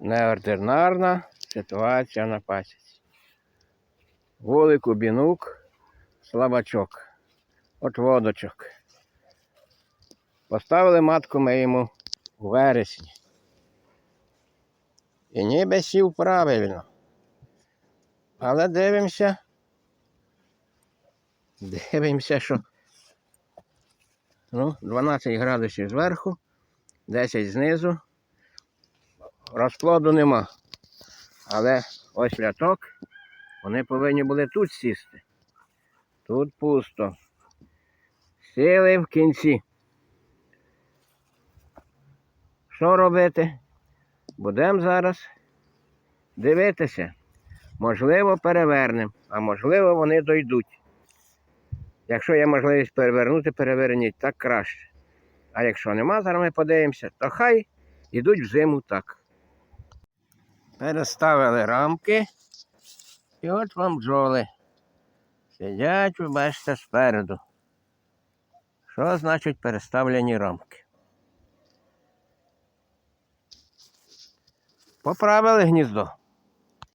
неординарна ситуація на пасіці. Вулик убінук, слабачок, отводочок. Поставили матку ми йому у вересні. І ніби сів правильно. Але дивимося. Дивимося, що ну, 12 градусів зверху, 10 знизу. Розплоду нема. Але ось ляток, вони повинні були тут сісти. Тут пусто. Сіли в кінці. Що робити? Будемо зараз дивитися. Можливо, перевернемо, а можливо, вони дойдуть. Якщо є можливість перевернути, переверніть, так краще. А якщо нема, зараз ми подивимося, то хай йдуть в зиму так. Переставили рамки. І от вам бджоли. Сидять, ви бачите, спереду. Що значить переставлені рамки? Поправили гніздо.